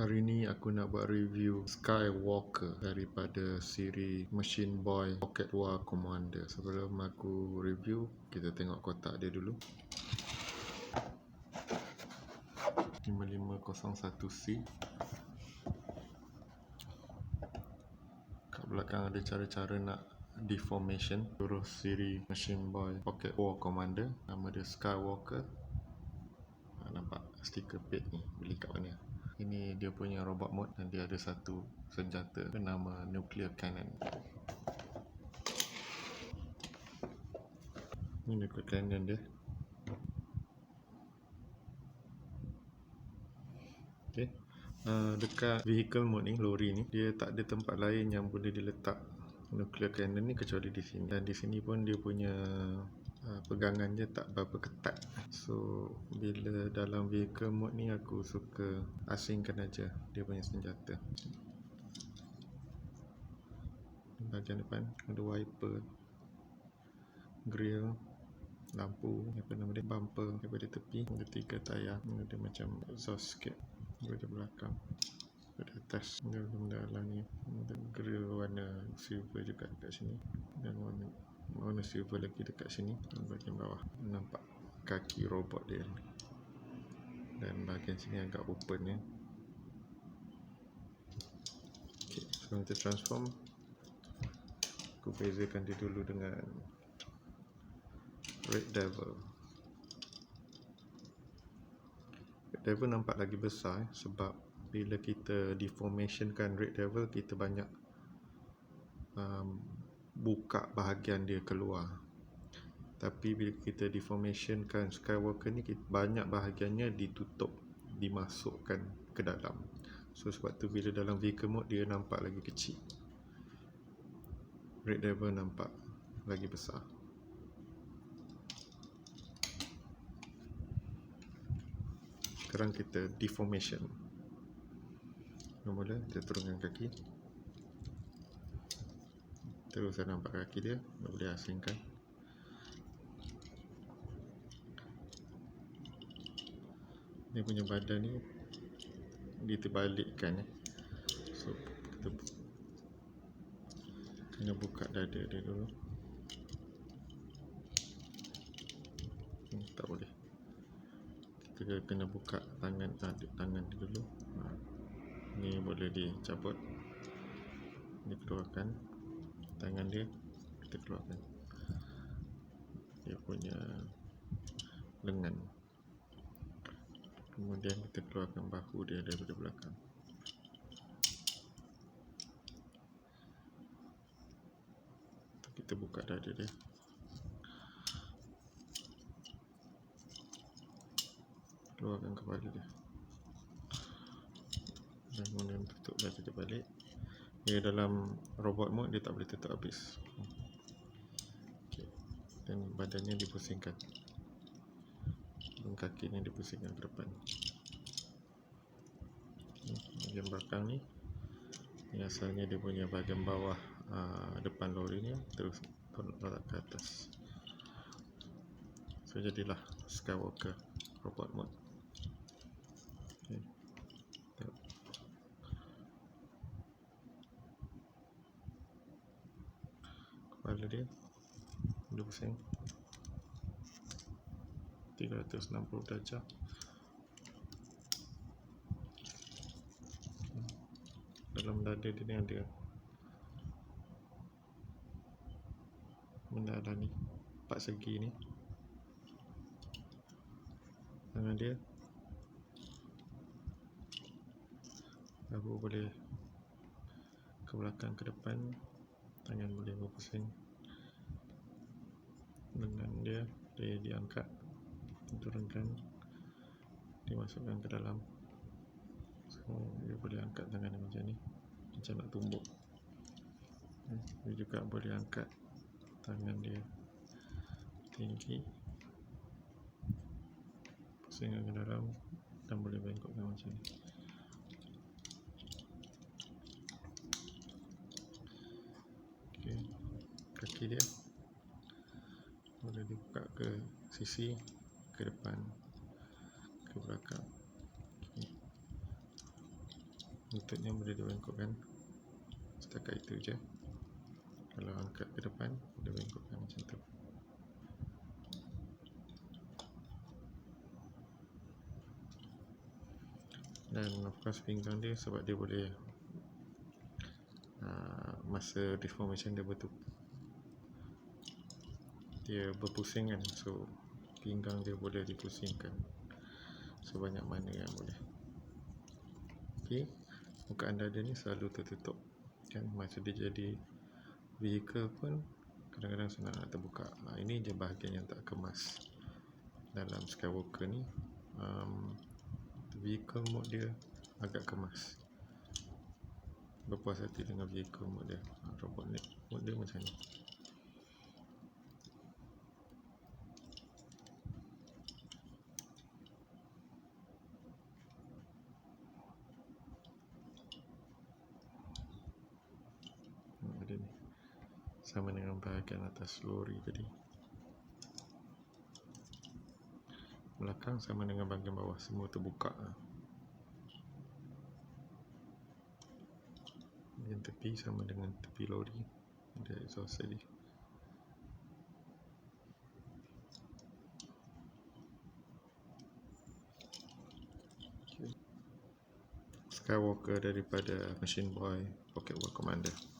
Hari ni aku nak buat review Skywalker daripada siri Machine Boy Pocket War Commander. Sebelum aku review, kita tengok kotak dia dulu. 5501C. Kat belakang ada cara-cara nak deformation Terus siri Machine Boy Pocket War Commander. Nama dia Skywalker. Nampak stiker pet ni beli kat mana? Ini dia punya robot mode dan dia ada satu senjata bernama nuclear cannon. Ini nuclear cannon dia. Ok uh, dekat vehicle mode ni lori ni dia tak ada tempat lain yang boleh diletak nuclear cannon ni kecuali di sini. Dan di sini pun dia punya Ah, pegangan dia tak berapa ketat. So bila dalam vehicle mode ni aku suka asingkan aja dia punya senjata. Bahagian depan ada wiper grill lampu apa nama dia bumper daripada tepi ada tiga tayar ada macam exhaust sikit ada belakang ada atas ada dalam ni silver juga kat sini. Dan warna warna silver lagi dekat sini bahagian bawah. Nampak kaki robot dia dan bahagian sini agak open ya. Ok sebelum kita transform. Aku bezakan dia dulu dengan red devil. Red devil nampak lagi besar eh, sebab bila kita deformation kan red devil kita banyak um, buka bahagian dia keluar. Tapi bila kita deformation kan skywalker ni banyak bahagiannya ditutup dimasukkan ke dalam. So sebab tu bila dalam vehicle mode dia nampak lagi kecil. Red devil nampak lagi besar. Sekarang kita deformation. Mula kita turunkan kaki terus saya nampak kaki dia boleh asingkan. Dia punya badan ni dia terbalikkan eh. so kita kena buka dada dia dulu. Hmm, tak boleh. Kita kena buka tangan ah, tangan dia dulu. Ha. ni boleh dicabut. Dikeluarkan tangan dia kita keluarkan. Dia punya lengan. Kemudian kita keluarkan bahu dia daripada belakang. Kita buka dada dia. Keluarkan kepala dia. Dan kemudian tutup dada dia balik dia dalam robot mode dia tak boleh tutup habis. Okay. dan badannya dipusingkan. Dan kakinya dipusingkan ke depan. Bahagian belakang ni ni asalnya dia punya bahagian bawah aa, depan lori ni terus letak ke atas. So jadilah Skywalker robot mode kepala dia dia pusing 360 darjah dalam dada dia ni ada. Benda ada ni. Empat segi ni. Tangan dia aku boleh ke belakang ke depan. Tangan boleh berpusing dengan dia dia diangkat turunkan dimasukkan ke dalam. So dia boleh angkat tangan macam ni. Macam nak tumbuk. Hmm, dia juga boleh angkat tangan dia tinggi pusingkan ke dalam dan boleh bengkokkan macam ni. Kaki dia boleh dibuka ke sisi ke depan ke belakang. Lututnya boleh dibengkokkan setakat itu je. Kalau angkat ke depan dia bengkokkan macam tu. Dan of course pinggang dia sebab dia boleh uh, masa deformation dia betul dia berpusing kan so pinggang dia boleh dipusingkan sebanyak mana yang boleh. Ok muka anda dia ni selalu tertutup. Kan? Masa dia jadi vehicle pun kadang-kadang senang nak terbuka. Ha, ini je bahagian yang tak kemas dalam Skywalker ni. Um, vehicle mode dia agak kemas. Berpuas hati dengan vehicle mode dia. Robot mode dia macam ni ada ni sama dengan bahagian atas lori tadi. Belakang sama dengan bahagian bawah semua terbuka. Bahagian tepi sama dengan tepi lori. Ada exhaust tadi. Skywalker daripada Machine Boy Pocket World Commander